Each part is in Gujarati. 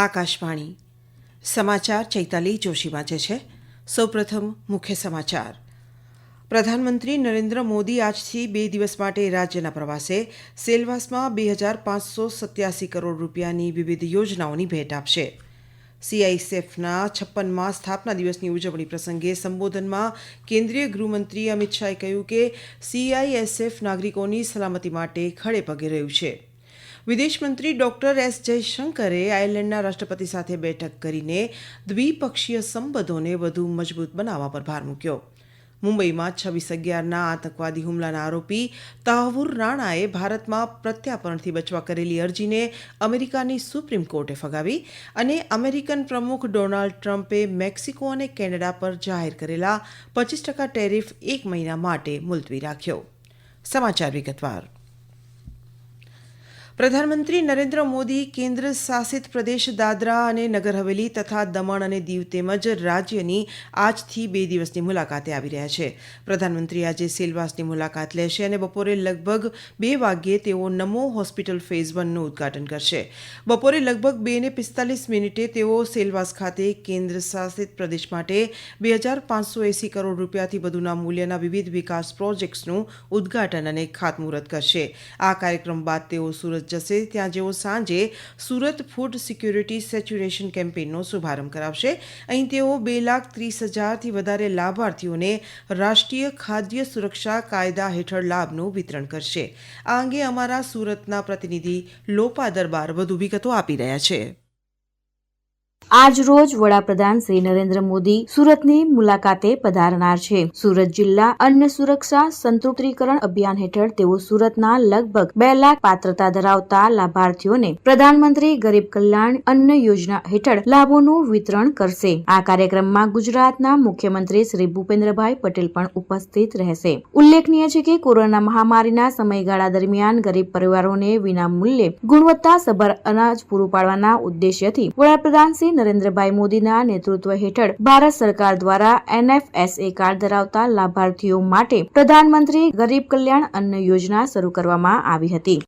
આકાશવાણી. સમાચાર ચૈતાલી જોશી વાંચે છે. સૌપ્રથમ મુખ્ય સમાચાર. પ્રધાનમંત્રી નરેન્દ્ર મોદી આજથી બે દિવસ માટે રાજ્યના પ્રવાસે સેલવાસમાં બે હજાર પાંચસો સત્યાસી કરોડ રૂપિયાની વિવિધ યોજનાઓની ભેટ આપશે. સીઆઈએસએફના છપ્પનમાં સ્થાપના દિવસની ઉજવણી પ્રસંગે સંબોધનમાં કેન્દ્રીય ગૃહમંત્રી અમિત શાહે કહ્યું કે સીઆઈએસએફ નાગરિકોની સલામતી માટે ખડે પગે રહ્યું છે. વિદેશ મંત્રી ડોક્ટર એસ જયશંકરે આયર્લેન્ડના રાષ્ટ્રપતિ સાથે બેઠક કરીને દ્વિપક્ષીય સંબંધોને વધુ મજબૂત બનાવવા પર ભાર મૂક્યો. મુંબઈમાં છવ્વીસ અગિયારના આતંકવાદી હુમલાના આરોપી તાહવુર રાણાએ ભારતમાં પ્રત્યાપણથી બચવા કરેલી અરજીને અમેરિકાની સુપ્રીમ કોર્ટે ફગાવી અને અમેરિકન પ્રમુખ ડોનાલ્ડ ટ્રમ્પે મેક્સિકો અને કેનેડા પર જાહેર કરેલા પચીસ ટકા ટેરિફ એક મહિના માટે મુલતવી રાખ્યો. સમાચાર વિગતવાર. પ્રધાનમંત્રી નરેન્દ્ર મોદી કેન્દ્ર શાસિત પ્રદેશ દાદરા અને નગર હવેલી તથા દમણ અને દીવ તેમજ રાજ્યની આજથી બે દિવસની મુલાકાતે આવી રહ્યા છે. પ્રધાનમંત્રી આજે સેલવાસની મુલાકાત લેશે અને બપોરે લગભગ બે વાગ્યે તેઓ નમો હોસ્પિટલ ફેઝ વનનું ઉદ્ઘાટન કરશે. બપોરે લગભગ બે ને પિસ્તાલીસ મિનિટે તેઓ સેલવાસ ખાતે કેન્દ્ર શાસિત પ્રદેશ માટે બે હજાર પાંચસો એંસી કરોડ રૂપિયાથી વધુના મૂલ્યના વિવિધ વિકાસ પ્રોજેક્ટ્સનું ઉદ્ઘાટન અને ખાતમુહૂર્ત કરશે. આ કાર્યક્રમ બાદ તેઓ સુરત જશે, ત્યાં જેઓ સાંજે સુરત ફૂડ સિક્યુરિટી સેચ્યુરેશન કેમ્પેઇનનો શુભારંભ કરાવશે. અહીં તેઓ બે લાખ ત્રીસ હજારથી વધારે લાભાર્થીઓને રાષ્ટ્રીય ખાદ્ય સુરક્ષા કાયદા હેઠળ લાભનું વિતરણ કરશે. આ અંગે અમારા સુરતના પ્રતિનિધિ લોપા દરબાર વધુ વિગતો આપી રહ્યા છે. આજ રોજ વડાપ્રધાન શ્રી નરેન્દ્ર મોદી સુરતની મુલાકાતે પધારનાર છે. સુરત જિલ્લા અન્ન સુરક્ષા સંતૃપ્તિકરણ અભિયાન હેઠળ તેઓ સુરતના લગભગ બે લાખ પાત્રતા ધરાવતા લાભાર્થીઓને પ્રધાનમંત્રી ગરીબ કલ્યાણ અન્ન યોજના હેઠળ લાભોનું વિતરણ કરશે. આ કાર્યક્રમમાં ગુજરાતના મુખ્યમંત્રી શ્રી ભૂપેન્દ્રભાઈ પટેલ પણ ઉપસ્થિત રહેશે. ઉલ્લેખનીય છે કે કોરોના મહામારીના સમયગાળા દરમિયાન ગરીબ પરિવારોને વિના મૂલ્યે ગુણવત્તાસભર અનાજ પૂરું પાડવાના ઉદ્દેશ્યથી વડાપ્રધાન શ્રી નરેન્દ્રભાઈ મોદીના નેતૃત્વ હેઠળ ભારત સરકાર દ્વારા એનએફએસએ કાર્ડ ધરાવતા લાભાર્થીઓ માટે પ્રધાનમંત્રી ગરીબ કલ્યાણ અન્ન યોજના શરૂ કરવામાં આવી હતી.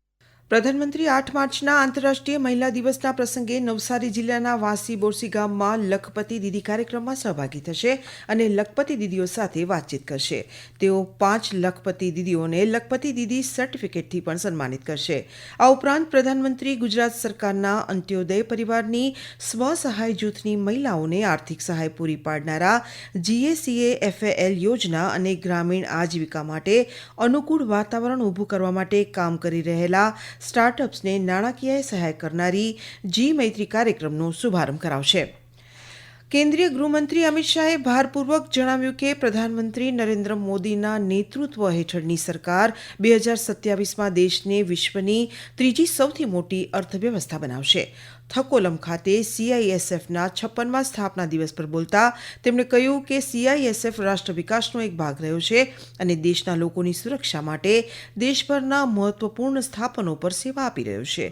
પ્રધાનમંત્રી આઠ માર્ચના આંતરરાષ્ટ્રીય મહિલા દિવસના પ્રસંગે નવસારી જિલ્લાના વાસી બોરસી ગામમાં લખપતિ દીદી કાર્યક્રમમાં સહભાગી થશે અને લખપતિ દીદીઓ સાથે વાતચીત કરશે. તેઓ પાંચ લખપતિ દીદીઓને લખપતિ દીદી સર્ટિફિકેટથી પણ સન્માનિત કરશે. આ ઉપરાંત પ્રધાનમંત્રી ગુજરાત સરકારના અંત્યોદય પરિવારની સ્વ સહાય જૂથની મહિલાઓને આર્થિક સહાય પૂરી પાડનારા જીએસીએ એફએએલ યોજના અને ગ્રામીણ આજીવિકા માટે અનુકૂળ વાતાવરણ ઊભું કરવા માટે કામ કરી રહેલા સ્ટાર્ટઅપ્સને નાણાકીય સહાય કરનારી જી મૈત્રી કાર્યક્રમનો શુભારંભ કરાવશે. કેન્દ્રીય ગૃહમંત્રી અમિત શાહે ભારપૂર્વક જણાવ્યું કે પ્રધાનમંત્રી નરેન્દ્ર મોદીના નેતૃત્વ હેઠળની સરકાર બે હજાર સત્યાવીસમાં દેશને વિશ્વની ત્રીજી સૌથી મોટી અર્થવ્યવસ્થા બનાવશે. થકોલમ ખાતે સીઆઈએસએફના છપ્પનમાં સ્થાપના દિવસ પર બોલતા તેમણે કહ્યું કે સીઆઈએસએફ રાષ્ટ્ર વિકાસનો એક ભાગ રહ્યો છે અને દેશના લોકોની સુરક્ષા માટે દેશભરના મહત્વપૂર્ણ સ્થાપનો પર સેવા આપી રહ્યો છે.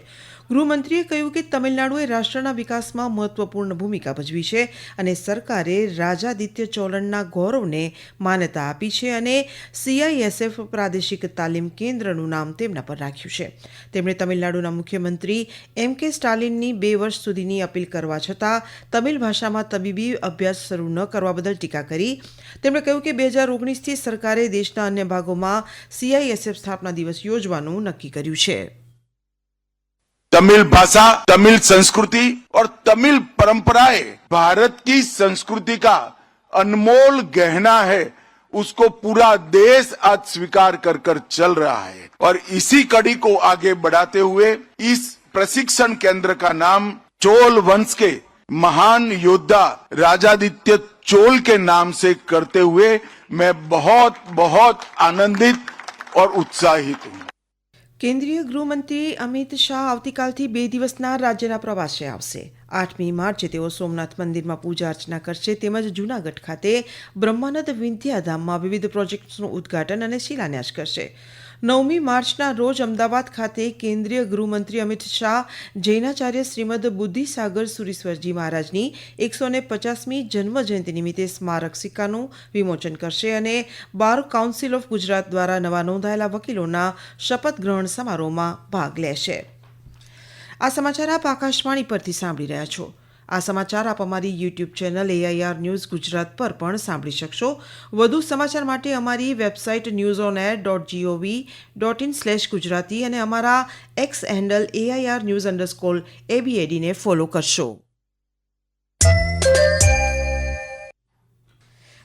ગૃહમંત્રીએ કહ્યું કે તમિલનાડુએ રાષ્ટ્રના વિકાસમાં મહત્વપૂર્ણ ભૂમિકા ભજવી છે અને સરકારે રાજાદિત્ય ચોલનના ગૌરવને માન્યતા આપી છે અને સીઆઈએસએફ પ્રાદેશિક તાલીમ કેન્દ્રનું નામ તેમના પર રાખ્યું છે. તેમણે તમિલનાડુના મુખ્યમંત્રી એમ કે સ્ટાલિનની બે વર્ષ સુધીની અપીલ કરવા છતાં તમિલ ભાષામાં તબીબી અભ્યાસ શરૂ ન કરવા બદલ ટીકા કરી. તેમણે કહ્યું કે બે હજાર ઓગણીસથી સરકારે દેશના અન્ય ભાગોમાં સીઆઈએસએફ સ્થાપના દિવસ યોજવાનું નક્કી કર્યું છે. तमिल भाषा, तमिल संस्कृति और तमिल परंपराएँ भारत की संस्कृति का अनमोल गहना है। उसको पूरा देश आज स्वीकार कर कर चल रहा है। और इसी कड़ी को आगे बढ़ाते हुए इस प्रशिक्षण केंद्र का नाम चोल वंश के महान योद्धा राजादित्य चोल के नाम से करते हुए मैं बहुत बहुत आनंदित और उत्साहित हूँ। કેન્દ્રીય ગૃહમંત્રી અમિત શાહ આવતીકાલથી બે દિવસના રાજ્યના પ્રવાસે આવશે. આઠમી માર્ચે તેઓ સોમનાથ મંદિરમાં પૂજા અર્ચના કરશે તેમજ જૂનાગઢ ખાતે બ્રહ્માનંદ વિદ્યાધામમાં વિવિધ પ્રોજેક્ટ્સનું ઉદ્ઘાટન અને શિલાન્યાસ કરશે. નવમી માર્ચના રોજ અમદાવાદ ખાતે કેન્દ્રીય ગૃહમંત્રી અમિત શાહ, જૈનાચાર્ય શ્રીમદ બુદ્ધિસાગર સુરીશ્વરજી મહારાજની એકસો ને પચાસમી જન્મ જયંતિ નિમિત્તે સ્મારક સિક્કાનું વિમોચન કરશે અને બાર કાઉન્સિલ ઓફ ગુજરાત દ્વારા નવા નોંધાયેલા વકીલોના શપથ ગ્રહણ સમારોહમાં ભાગ લેશે. આ સમાચાર આપ આકાશવાણી પરથી સાંભળી રહ્યા છો. આ સમાચાર આપ અમારી YouTube channel AIR news Gujarat પર પણ સાંભળી શકશો. વધુ સમાચાર માટે અમારી website news on air dot G O V dot in slash Gujarati અને અમારા X handle AIR news underscore એબીએડીને follow કરશો.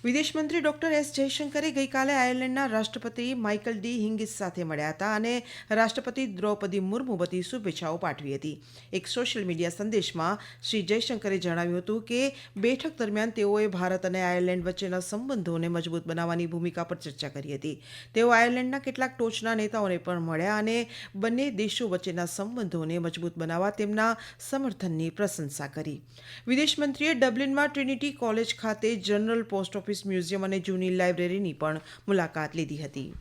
વિદેશ મંત્રી ડોક્ટર એસ જયશંકરે ગઈકાલે આયર્લેન્ડના રાષ્ટ્રપતિ માઇકલ ડી હિંગિસ સાથે મળ્યા હતા અને રાષ્ટ્રપતિ દ્રૌપદી મુર્મુ વતી શુભેચ્છાઓ પાઠવી હતી. એક સોશિયલ મીડિયા સંદેશમાં શ્રી જયશંકરે જણાવ્યું હતું કે, બેઠક દરમિયાન તેઓએ ભારત અને આયર્લેન્ડ વચ્ચેના સંબંધોને મજબૂત બનાવવાની ભૂમિકા પર ચર્ચા કરી હતી. તેઓ આયર્લેન્ડના કેટલાક ટોચના નેતાઓને પણ મળ્યા અને બંને દેશો વચ્ચેના સંબંધોને મજબૂત બનાવવા તેમના સમર્થનની પ્રશંસા કરી. વિદેશ મંત્રીએ ડબલિનમાં ટ્રિનિટી કોલેજ ખાતે જનરલ પોસ્ટ ઓફિસ મ્યુઝિયમ અને જૂની લાઇબ્રેરીની પણ મુલાકાત લીધી હતી.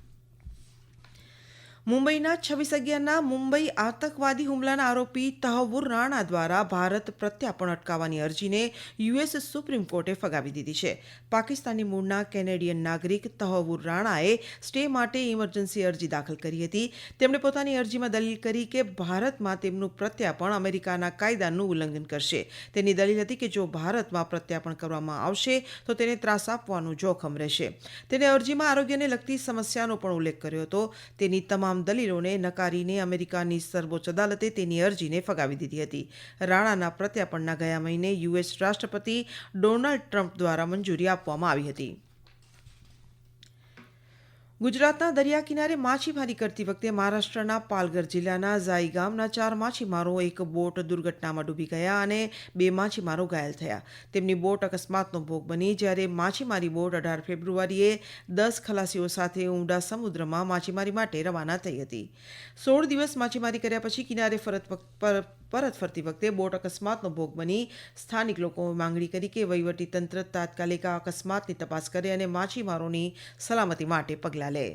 મુંબઈના છવ્વીસ અગિયારના મુંબઈ આતંકવાદી હુમલાના આરોપી તહવુર રાણા દ્વારા ભારત પ્રત્યાર્પણ અટકાવવાની અરજીને યુએસ સુપ્રીમ કોર્ટે ફગાવી દીધી છે. પાકિસ્તાની મૂળના કેનેડિયન નાગરિક તહવુર રાણાએ સ્ટે માટે ઇમરજન્સી અરજી દાખલ કરી હતી. તેમણે પોતાની અરજીમાં દલીલ કરી કે ભારતમાં તેમનું પ્રત્યાર્પણ અમેરિકાના કાયદાનું ઉલ્લંઘન કરશે. તેની દલીલ હતી કે જો ભારતમાં પ્રત્યાર્પણ કરવામાં આવશે, તો તેને ત્રાસ આપવાનું જોખમ રહેશે. તેને અરજીમાં આરોગ્યને લગતી સમસ્યાનો પણ ઉલ્લેખ કર્યો હતો. તેની તમામ દલીલોને નકારીને અમેરિકાની સર્વોચ્ચ અદાલતે તેની અરજીને ફગાવી દીધી હતી. રાણાના પ્રત્યાપણના ગયા મહિને યુએસ રાષ્ટ્રપતિ ડોનાલ્ડ ટ્રમ્પ દ્વારા મંજૂરી આપવામાં આવી હતી. ગુજરાતના દરિયા કિનારે માછીમારી કરતી વખતે મહારાષ્ટ્રના પાલઘર જિલ્લાના ઝાઈ ગામના ચાર માછીમારો એક બોટ દુર્ઘટનામાં ડૂબી ગયા અને બે માછીમારો ઘાયલ થયા. તેમની બોટ અકસ્માતનો ભોગ બની જ્યારે માછીમારી બોટ અઢાર ફેબ્રુઆરીએ દસ ખલાસીઓ સાથે ઊંડા સમુદ્રમાં માછીમારી માટે રવાના થઈ હતી. સોળ દિવસ માછીમારી કર્યા પછી કિનારે ફરત પરત ફરતી વખતે બોટ અકસ્માતનો ભોગ બની સ્થાનિક લોકોએ માંગણી કરી કે વહીવટી તંત્ર તાત્કાલિક આ અકસ્માતની તપાસ કરે અને માછીમારોની સલામતી માટે પગલાં લે.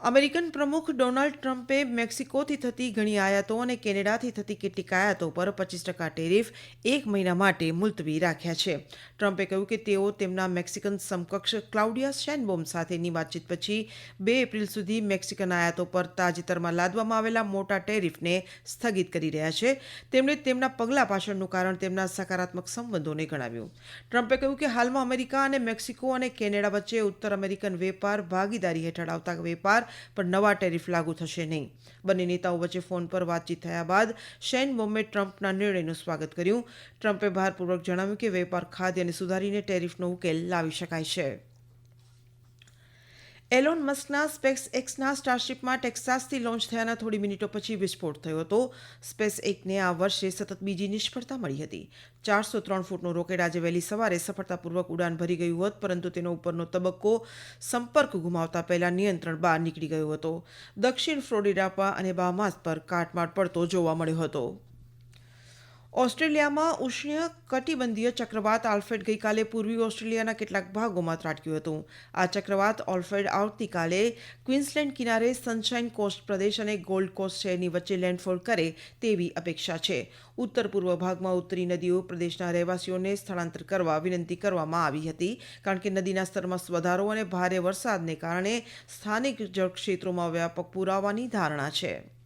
અમેરિકન પ્રમુખ ડોનાલ્ડ ટ્રમ્પે મેક્સિકોથી થતી ઘણી આયાતો અને કેનેડાથી થતી કેટલીક આયાતો પર પચીસ ટકા ટેરિફ એક મહિના માટે મુલતવી રાખ્યા છે. ટ્રમ્પે કહ્યું કે તેઓ તેમના મેક્સિકન સમકક્ષ ક્લાઉડિયા શેનબોમ સાથેની વાતચીત પછી બે એપ્રિલ સુધી મેક્સિકન આયાતો પર તાજેતરમાં લાદવામાં આવેલા મોટા ટેરિફને સ્થગિત કરી રહ્યા છે. તેમણે તેમના પગલાં પાછળનું કારણ તેમના સકારાત્મક સંબંધોને ગણાવ્યું. ટ્રમ્પે કહ્યું કે હાલમાં અમેરિકા અને મેક્સિકો અને કેનેડા વચ્ચે ઉત્તર અમેરિકન વેપાર ભાગીદારી હેઠળ આવતા વેપાર પર નવા ટેરિફ લાગુ થશે નહીં. બંને નેતાઓ વચ્ચે ફોન પર વાતચીત થયા બાદ શેન બોમ્બે ટ્રમ્પના નિર્ણયનું સ્વાગત કર્યું. ટ્રમ્પે ભારપૂર્વક જણાવ્યું કે વેપાર, ખાદ્ય અને સુધારીને ટેરિફનો ઉકેલ લાવી શકાય છે. એલોન મસ્કના સ્પેસ એક્સના સ્ટારશિપમાં ટેક્સાસથી લોન્ચ થયાના થોડી મિનિટો પછી વિસ્ફોટ થયો હતો. સ્પેસ એકને આ વર્ષે સતત બીજી નિષ્ફળતા મળી હતી. ચારસો ત્રણ ફૂટનું રોકેટ આજે વહેલી સવારે સફળતાપૂર્વક ઉડાન ભરી ગયું હોત, પરંતુ તેનો ઉપરનો તબક્કો સંપર્ક ગુમાવતા પહેલાં નિયંત્રણ બહાર નીકળી ગયો હતો. દક્ષિણ ફ્લોરિડા અને બામાસ પર કાટમાળ પડતો જોવા મળ્યો હતો. ઓસ્ટ્રેલિયામાં ઉષ્ણ કટિબંધીય ચક્રવાત આલ્ફ્રેડ ગઈકાલે પૂર્વી ઓસ્ટ્રેલિયાના કેટલાક ભાગોમાં ત્રાટક્યું હતું. આ ચક્રવાત ઓલ્ફેડ આવતીકાલે ક્વિન્સલેન્ડ કિનારે સનશાઇન કોસ્ટ પ્રદેશ અને ગોલ્ડ કોસ્ટ શહેરની વચ્ચે લેન્ડફોલ કરે તેવી અપેક્ષા છે. ઉત્તર પૂર્વ ભાગમાં ઉત્તરી નદીઓ પ્રદેશના રહેવાસીઓને સ્થળાંતર કરવા વિનંતી કરવામાં આવી હતી, કારણ કે નદીના સ્તરમાં વધારો અને ભારે વરસાદને કારણે સ્થાનિક જળક્ષેત્રોમાં વ્યાપક પુરાવાની ધારણા છે.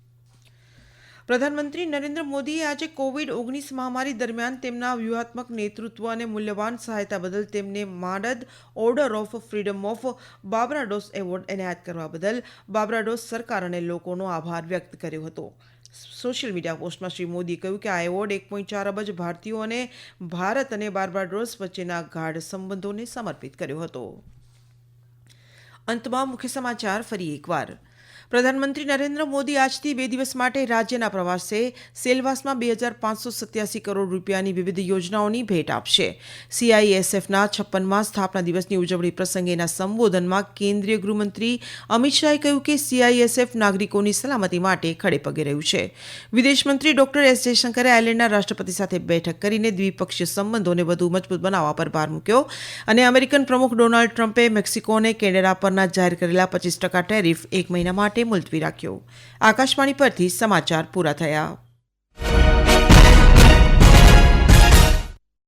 પ્રધાનમંત્રી નરેન્દ્ર મોદીએ આજે કોવિડ ઓગણીસ મહામારી દરમિયાન તેમના વ્યૂહાત્મક નેતૃત્વ અને મૂલ્યવાન સહાયતા બદલ તેમને માડદ order of freedom of Barbados award એનાયત કરવા બદલ બાબરાડોસ સરકાર અને લોકોનો આભાર વ્યક્ત કર્યો હતો. સોશિયલ મીડિયા પોસ્ટમાં શ્રી મોદીએ કહ્યું કે આ એવોર્ડ એક પોઈન્ટ ચાર અબજ ભારતીયો અને ભારત અને બાર્બાડોસ વચ્ચેના ગાઢ સંબંધોને સમર્પિત કર્યો હતો. અંતમાં મુખ્ય સમાચાર ફરી એકવાર. પ્રધાનમંત્રી નરેન્દ્ર મોદી આજથી બે દિવસ માટે રાજ્યના પ્રવાસે સેલવાસમાં બે હજાર પાંચસો સત્યાસી કરોડ રૂપિયાની વિવિધ યોજનાઓની ભેટ આપશે. સીઆઈએસએફના છપ્પનમાં સ્થાપના દિવસની ઉજવણી પ્રસંગેના સંબોધનમાં કેન્દ્રીય ગૃહમંત્રી અમિત શાહે કહ્યું કે સીઆઈએસએફ નાગરિકોની સલામતી માટે ખડે પગે રહ્યું છે. વિદેશમંત્રી ડોક્ટર એસ જયશંકરે આયર્લેન્ડના રાષ્ટ્રપતિ સાથે બેઠક કરીને દ્વિપક્ષીય સંબંધોને વધુ મજબૂત બનાવવા પર ભાર મૂક્યો અને અમેરિકન પ્રમુખ ડોનાલ્ડ ટ્રમ્પે મેક્સિકો અને કેનેડા પરના જાહેર કરેલા પચીસ ટકા ટેરિફ એક મહિના માટે મુલતવી રાખ્યો. આકાશવાણી પરથી સમાચાર પૂરા થયા.